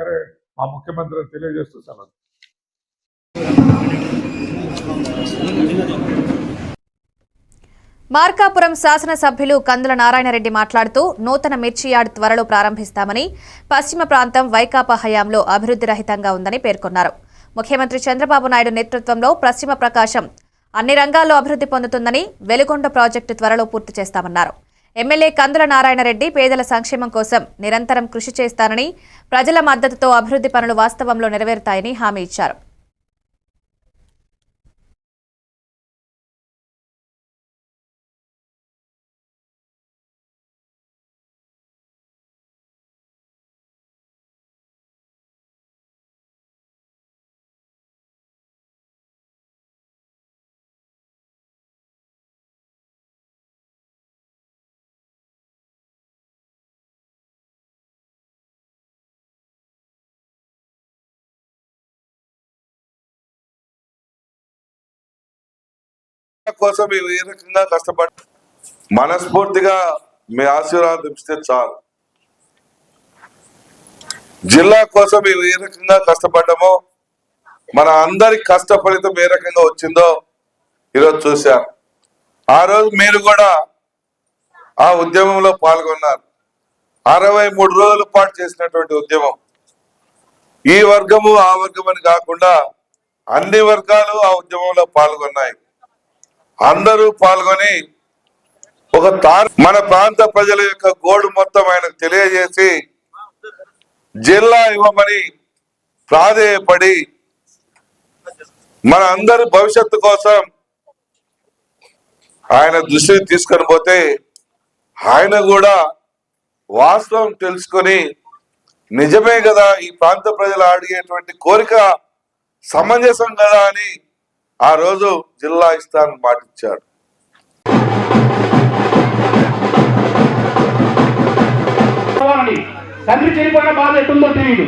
సరే మా ముఖ్యమంత్రి తెలియజేస్తూ సెలవు. మార్కాపురం శాసనసభ్యులు కందుల నారాయణరెడ్డి మాట్లాడుతూ నూతన మిర్చి యార్డ్ త్వరలో ప్రారంభిస్తామని పశ్చిమ ప్రాంతం వైకాపా హయాంలో అభివృద్ధి రహితంగా ఉందని పేర్కొన్నారు. ముఖ్యమంత్రి చంద్రబాబు నాయుడు నేతృత్వంలో పశ్చిమ ప్రకాశం అన్ని రంగాల్లో అభివృద్ధి పొందుతుందని వెలుగొండ ప్రాజెక్టు త్వరలో పూర్తి చేస్తామన్నారు. ఎమ్మెల్యే కందుల నారాయణరెడ్డి పేదల సంక్షేమం కోసం నిరంతరం కృషి చేస్తానని ప్రజల మద్దతుతో అభివృద్ధి పనులు వాస్తవంలో నెరవేరుతాయని హామీ ఇచ్చారు. కోసం మీరు ఏ రకంగా కష్టపడి మనస్ఫూర్తిగా మీ ఆశీర్వాదం ఇస్తే చాలు. జిల్లా కోసం మీరు ఏ రకంగా కష్టపడ్డామో మన అందరి కష్ట ఫలితం ఏ రకంగా వచ్చిందో ఈరోజు చూశారు. ఆ రోజు మీరు కూడా ఆ ఉద్యమంలో పాల్గొన్నారు. అరవై మూడు రోజుల పాటు చేసినటువంటి ఉద్యమం. ఈ వర్గము ఆ వర్గం అని కాకుండా అన్ని వర్గాలు ఆ ఉద్యమంలో పాల్గొన్నాయి. అందరూ పాల్గొని ఒక తార్ మన ప్రాంత ప్రజల యొక్క గోడు మొత్తం ఆయనకు తెలియజేసి జిల్లా ఇవ్వమని ప్రాధేయపడి మన అందరి భవిష్యత్తు కోసం ఆయన దృష్టిని తీసుకొని పోతే ఆయన కూడా వాస్తవం తెలుసుకొని నిజమే కదా ఈ ప్రాంత ప్రజలు అడిగేటువంటి కోరిక సమంజసం కదా అని ఆ రోజు జిల్లా ఇస్తానని మాటిచ్చాడు తండ్రి చనిపోయిన బాధ ఎట్టుందో తెలియదు